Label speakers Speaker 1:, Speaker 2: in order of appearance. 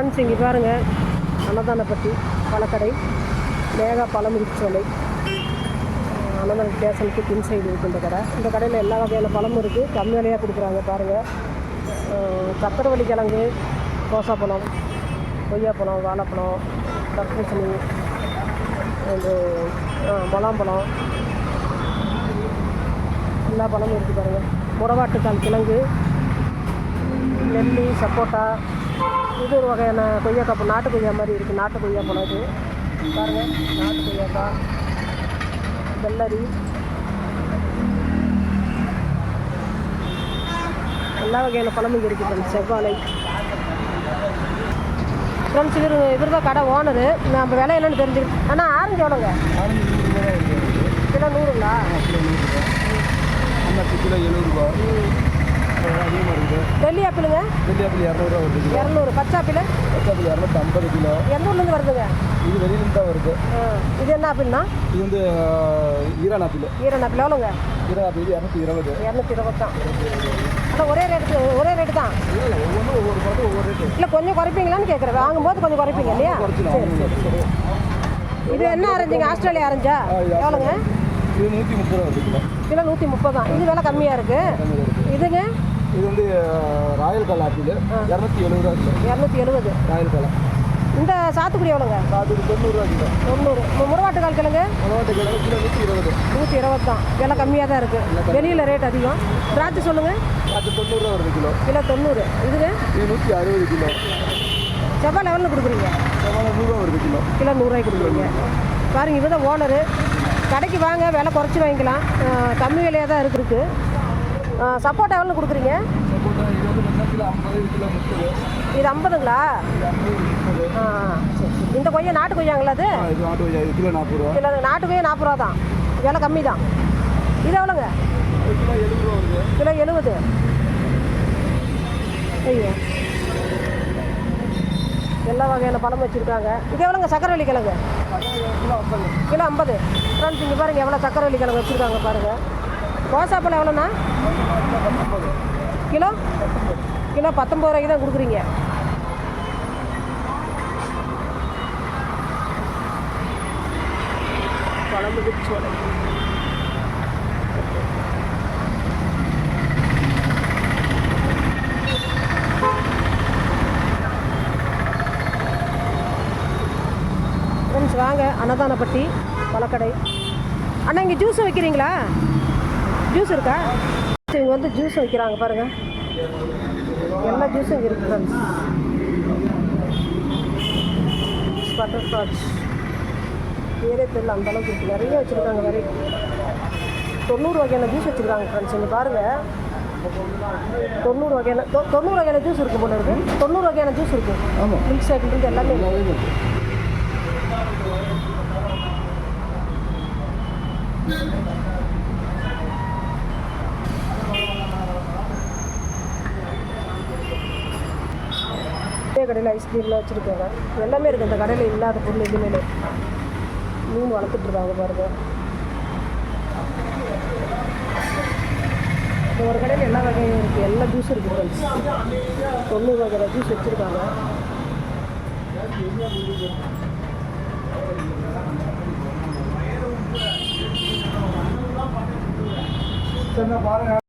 Speaker 1: Friends இங்கே பாருங்கள் அன்னதானப்பட்டி பழக்கடை மேகா பழமுதிர்ச்சோலை அன்னதான ஸ்டேஷனுக்கு பின் சைடு இருக்குது இந்த கடை. இந்த கடையில் எல்லா வகையான பழமும் இருக்குது கம்மி விலையாக கொடுக்குறாங்க பாருங்கள் சக்கரவள்ளி கிழங்கு கோசாப்பழம் கொய்யாப்பழம் வாழைப்பழம் தர்பூசணி இந்த முலாம்பழம் எல்லா பழமும் இருக்குது பாருங்கள் முடவாட்டுக்கால் கிழங்கு நெல்லி சப்போட்டா இது ஒரு வகையான கொய்யாக்காய் நாட்டு கொய்யா மாதிரி இருக்குது நாட்டு கொய்யா பழம் இது. பாருங்கள் நாட்டு கொய்யாக்காய் வெள்ளரி. எல்லா வகையான பழமும் இங்கே இருக்குது ஃப்ரெண்ட்ஸ் செவ்வாழை. ஃப்ரெண்ட்ஸ் இவர் இவர் தான் கடை ஓனரு நம்ம விலை என்னன்னு தெரிஞ்சுக்கிட்டு அண்ணா ஆரஞ்சு எவ்வளோங்க? கிலோ நூறுங்களா?
Speaker 2: கிலோ எழுபதுரூபா அதிகமாக இருக்குது
Speaker 1: டெல்லி ஆப்பிளுங்க
Speaker 2: வெள்ளி ஆப்பிள் இரநூறுவா வருது கிலோ.
Speaker 1: இரநூறு. பச்சை ஆப்பிள்
Speaker 2: பச்சாப்பிள் இரநூத்தி ஐம்பது கிலோ.
Speaker 1: எந்த ஊர்லேருந்து வருதுங்க?
Speaker 2: இது வெளியிலேருந்து தான் வருது
Speaker 1: இது என்ன ஆப்பிள்னா?
Speaker 2: இது வந்து ஈரான் ஆப்பிள்.
Speaker 1: Iran apple. எவ்வளோங்க?
Speaker 2: ஈரான் ஆப்பிள் இரநூத்தி இருபது.
Speaker 1: இரநூத்தி இருபது தான் ஆனால் ஒரே ரேட்டு ஒரே ரேட்டு தான்
Speaker 2: ஒவ்வொன்றும் ஒவ்வொரு பழத்தும் ஒவ்வொரு ரேட்டு.
Speaker 1: இல்லை கொஞ்சம் குறைப்பீங்களான்னு கேட்குறேன் வாங்கும்போது கொஞ்சம் குறைப்பீங்க இல்லையா? இது என்ன ஆரஞ்சுங்க? ஆஸ்திரேலியா
Speaker 2: இது
Speaker 1: எவ்வளோங்க?
Speaker 2: இது நூற்றி முப்பது ரூபா வருது கிலோ
Speaker 1: கிலோ நூற்றி முப்பது தான். இது விலை கம்மியாக இருக்குது இதுங்க?
Speaker 2: இது வந்து ராயல் கல் ஆப்பிள். இரநூத்தி எழுபது ரூபா கிலோ.
Speaker 1: இரநூத்தி எழுபது.
Speaker 2: Royal colour.
Speaker 1: இந்த சாத்துக்குடி எவ்வளோங்க?
Speaker 2: அது தொண்ணூறுரூவா கிலோ.
Speaker 1: தொண்ணூறு. மு- முருவாட்டுக்கால் கிழங்கு
Speaker 2: உணவட்ட கிலோ கிலோ நூற்றி இருபது.
Speaker 1: நூற்றி இருபது தான். விலை கம்மியாக தான் இருக்குது வெளியில் ரேட் அதிகம். திராட்சை சொல்லுங்கள்
Speaker 2: அது தொண்ணூறுரூவா வருது கிலோ.
Speaker 1: கிலோ தொண்ணூறு. இதுங்க?
Speaker 2: இது நூற்றி அறுபது கிலோ.
Speaker 1: செவ்வாய் லெவலில் கொடுக்குறீங்க.
Speaker 2: செவ்வாழை நூறுரூவா வருது கிலோ.
Speaker 1: கிலோ நூறுரூவாய்க்கு கொடுக்குறீங்க. பாருங்க இவங்க தான் ஓனரு கடைக்கு வாங்க விலை குறைச்சி வாங்கிக்கலாம். கம்மி விலையாக தான் இருக்குது சப்போட்டா எவ்வளோ கொடுக்குறீங்க?
Speaker 2: இது
Speaker 1: ஐம்பதுங்களா? ஆ. இந்த கொய்யா நாட்டு கொய்யாங்களா அது?
Speaker 2: கிலோ நாற்பது ரூபா.
Speaker 1: கிலோ நாட்டு கொய்யா நாற்பது ரூபா தான். விலை கம்மி தான். இது எவ்வளோங்க?
Speaker 2: கிலோ எழுபது.
Speaker 1: ஐயோ. எல்லா வகையான பழம் வச்சுருக்காங்க. இது எவ்வளோங்க சக்கரவள்ளி கிழங்கு.
Speaker 2: கிலோ ஐம்பது.
Speaker 1: கிலோ ஐம்பது ஃப்ரெண்ட்ஸ் இங்கே பாருங்கள் எவ்வளோ சக்கரவள்ளி கிழங்கு வச்சுருக்காங்க பாருங்கள் கோசாப்பழம் எவ்வளோண்ணா கிலோ? கிலோ பத்தொம்பது ரூபாய்க்கு தான் கொடுக்குறீங்க. குழம்பு ஃப்ரெண்ட்ஸ் வாங்க. அன்னதானப்பட்டி பழக்கடை. அண்ணா இங்கே ஜூஸ் வைக்கிறீங்களா? ஜூஸ் இருக்கா? இங்கே வந்து ஜூஸ் வைக்கிறாங்க பாருங்க. எல்லா ஜூஸும் இங்கே இருக்கு ஃப்ரெண்ட்ஸ் பட்டர் ஸ்காட்ச் பேரே தெரியல அந்த அளவுக்கு இருக்குது நிறைய வச்சுருக்காங்க வெரைட்டி தொண்ணூறு வகையான ஜூஸ் வச்சுருக்காங்க ஃப்ரெண்ட்ஸ் இங்கே பாருங்கள் தொண்ணூறு வகையான தொண்ணூறு வகையான ஜூஸ் இருக்குது போல இருக்குது தொண்ணூறு வகையான ஜூஸ் இருக்குது
Speaker 2: ஆமாம்
Speaker 1: மில்க் ஷேக்லேருந்து எல்லாமே இருக்கு.
Speaker 2: எல்லாமே இருக்கு.
Speaker 1: இதே கடையில் ஐஸ்கிரீம்லாம் வச்சுருக்காங்க. எல்லாமே இருக்குது இந்த கடையில் இல்லாத பொருள் எதுவுமே இல்லை. மீன் வளர்த்துட்ருக்காங்க பாருங்க. ஒரு கடையில் எல்லா வகையும் இருக்குது எல்லா ஜூஸும் இருக்குது ஃப்ரெண்ட்ஸ் தொண்ணூறு வகையில் ஜூஸ் வச்சுருக்காங்க.
Speaker 2: சொன்ன பாருங்க